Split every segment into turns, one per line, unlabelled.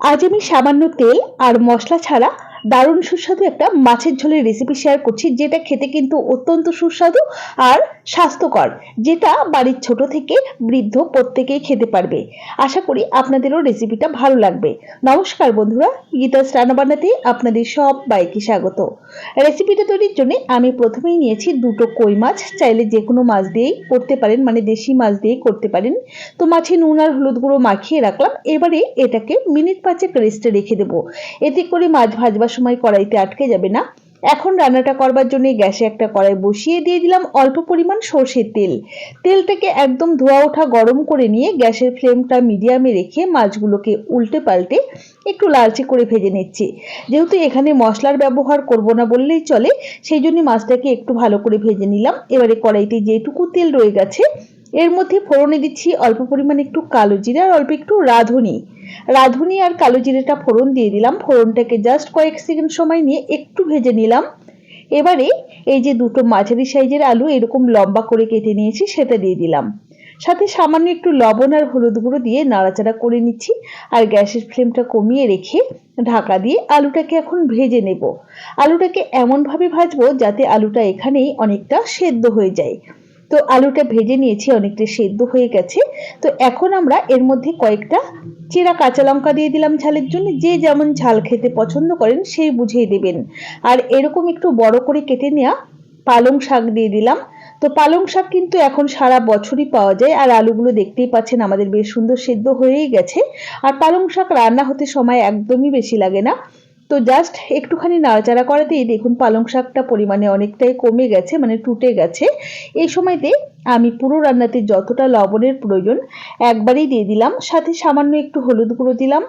আজ আমি সামান্য তেল আর মশলা ছাড়া দারুণ সুস্বাদু একটা মাছের ঝোলের রেসিপি শেয়ার করছি, যেটা খেতে কিন্তু অত্যন্ত সুস্বাদু আর স্বাস্থ্যকর, যেটা বাড়ির ছোট থেকে বৃদ্ধ প্রত্যেকেই খেতে পারবে। আশা করি আপনাদেরও রেসিপিটা ভালো লাগবে। নমস্কার বন্ধুরা গীতা রান্না বানাতে আপনাদের সব বাইকে স্বাগত রেসিপিটা তৈরির জন্য আমি প্রথমেই নিয়েছি দুটো কই মাছ, চাইলে যে কোনো মাছ দিয়েই করতে পারেন মানে দেশি মাছ দিয়েই করতে পারেন। তো মাছে নুন আর হলুদ গুঁড়ো মাখিয়ে রাখলাম, এবারে এটাকে মিনিট পাঁচেক রেস্টে রেখে দেবো। এতে করে মাছ ভাজবার সময় কড়াইতে আটকে যাবে না। এখন রান্নাটা করবার জন্য গ্যাসে একটা কড়াই বসিয়ে দিয়ে দিলাম অল্প পরিমাণ সর্ষের তেল। তেলটাকে একদম ধোয়া ওঠা গরম করে নিয়ে গ্যাসের ফ্লেমটা মিডিয়ামে রেখে মাছগুলোকে উল্টে পাল্টে একটু লালচে করে ভেজে নিচ্ছি। যেহেতু এখানে মশলার ব্যবহার করব না বললেই চলে, সেই জন্য মাছটাকে একটু ভালো করে ভেজে নিলাম। এবারে কড়াইতে যেটুকু তেল রয়ে গেছে, এর মধ্যে ফোড়নে দিচ্ছি অল্প পরিমাণ একটু কালো জিরা আর অল্প একটু রাঁধুনি। রাঁধুনি আর কালো জিরেটা ফোড়ন দিয়ে দিলাম। ফোড়নটাকে জাস্ট কয়েক সেকেন্ড সময় নিয়ে একটু ভেজে নিলাম। এবারে এই যে দুটো মাঝারি সাইজের আলু এরকম লম্বা করে কেটে নিয়েছি, সেটা দিয়ে দিলাম। সাথে সামান্য একটু লবণ আর হলুদ গুঁড়ো দিয়ে নাড়াচাড়া করে নিচ্ছি আর গ্যাসের ফ্লেমটা কমিয়ে রেখে ঢাকা দিয়ে আলুটাকে এখন ভেজে নেব। আলুটাকে এমনভাবে ভাজবো যাতে আলুটা এখানেই অনেকটা সেদ্ধ হয়ে যায়। তো আলুটা ভেজে নিয়েছি, অনেকটা সেদ্ধ হয়ে গেছে। তো এখন আমরা এর মধ্যে কয়েকটা চেরা কাঁচা লঙ্কা দিয়ে দিলাম ঝালের জন্য। যে যেমন ঝাল খেতে পছন্দ করেন, সেই বুঝিয়ে দেবেন। আর এরকম একটু বড় করে কেটে নেওয়া পালং শাক দিয়ে দিলাম। তো পালং শাক কিন্তু এখন সারা বছরই পাওয়া যায়, আর আলুগুলো দেখতেই পাচ্ছেন আমাদের বেশ সুন্দর সেদ্ধ হয়েই গেছে। আর পালং শাক রান্না হতে সময় একদমই বেশি লাগে না। তো জাস্ট একটুখানি নাড়াচাড়া করাতেই দেখুন পালং শাকটা পরিমাণে অনেকটাই কমে গেছে মানে টুটে গেছে। এই সময়তে আমি পুরো রান্নাতে যতটা লবণের প্রয়োজন একবারেই দিয়ে দিলাম, সাথে সামান্য একটু হলুদ গুঁড়ো দিলাম।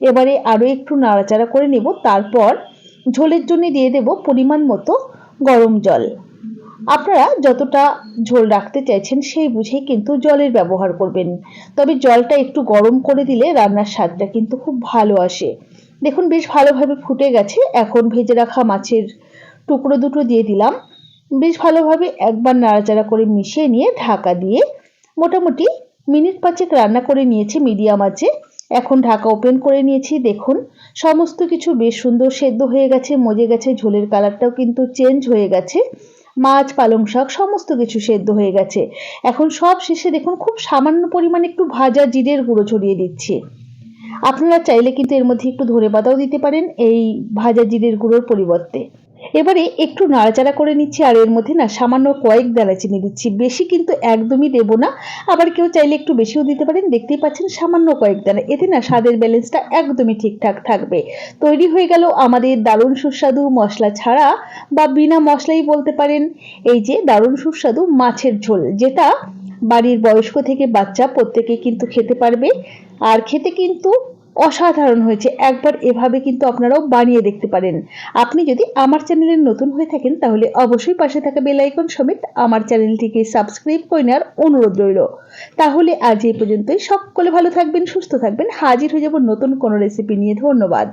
এবারে আরও একটু নাড়াচাড়া করে নেব, তারপর ঝোলের জন্য দিয়ে দেব পরিমাণ মতো গরম জল। আপনারা যতটা ঝোল রাখতে চাইছেন সেই বুঝেই কিন্তু জলের ব্যবহার করবেন। তবে জলটা একটু গরম করে দিলে রান্নার স্বাদটা কিন্তু খুব ভালো আসে। দেখুন, বেশ ভালোভাবে ফুটে গেছে। এখন ভেজে রাখা মাছের টুকরো দুটো দিয়ে দিলাম। বেশ ভালোভাবে একবার নাড়াচাড়া করে মিশিয়ে নিয়ে ঢাকা দিয়ে মোটামুটি মিনিট পাঁচেক রান্না করে নিয়েছি মিডিয়াম আছে এখন ঢাকা ওপেন করে নিয়েছি। দেখুন, সমস্ত কিছু বেশ সুন্দর সেদ্ধ হয়ে গেছে, মজে গেছে, ঝোলের কালারটাও কিন্তু চেঞ্জ হয়ে গেছে। মাছ, পালং শাক, সমস্ত কিছু সেদ্ধ হয়ে গেছে। এখন সব শেষে দেখুন, খুব সামান্য পরিমাণে একটু ভাজা জিরের গুঁড়ো ছড়িয়ে দিচ্ছি। আপনারা চাইলে কিন্তু এর মধ্যে একটু ধরে পাতাও দিতে পারেন, এই ভাজা জিরের গুঁড়োর পরিবর্তে। এবারে একটু নাড়াচাড়া করে নিচ্ছি, আর এর মধ্যে না সামান্য কয়েক দানাচিনি দিচ্ছি। বেশি কিন্তু একদমই দেবো না। আবার কেউ চাইলে একটু বেশিও দিতে পারেন। দেখতেই পাচ্ছেন সামান্য কয়েক দানা। এতে না স্বাদের ব্যালেন্সটা একদমই ঠিকঠাক থাকবে। তৈরি হয়ে গেল আমাদের দারুণ সুস্বাদু মশলা ছাড়া, বা বিনা মশলাই বলতে পারেন। এই যে দারুণ সুস্বাদু মাছের ঝোল, যেটা বাড়ির বয়স্ক থেকে বাচ্চা প্রত্যেকে কিন্তু খেতে পারবে। আর খেতে কিন্তু অসাধারণ হয়েছে। একবার এভাবে কিন্তু আপনারাও বানিয়ে দেখতে পারেন। আপনি যদি আমার চ্যানেলের নতুন হয়ে থাকেন, তাহলে অবশ্যই পাশে থাকা বেলাইকন সমেত আমার চ্যানেলটিকে সাবস্ক্রাইব করে নেওয়ার অনুরোধ রইল। তাহলে আজ এই পর্যন্তই। সকলে ভালো থাকবেন, সুস্থ থাকবেন। হাজির হয়ে যাব নতুন কোনো রেসিপি নিয়ে। ধন্যবাদ।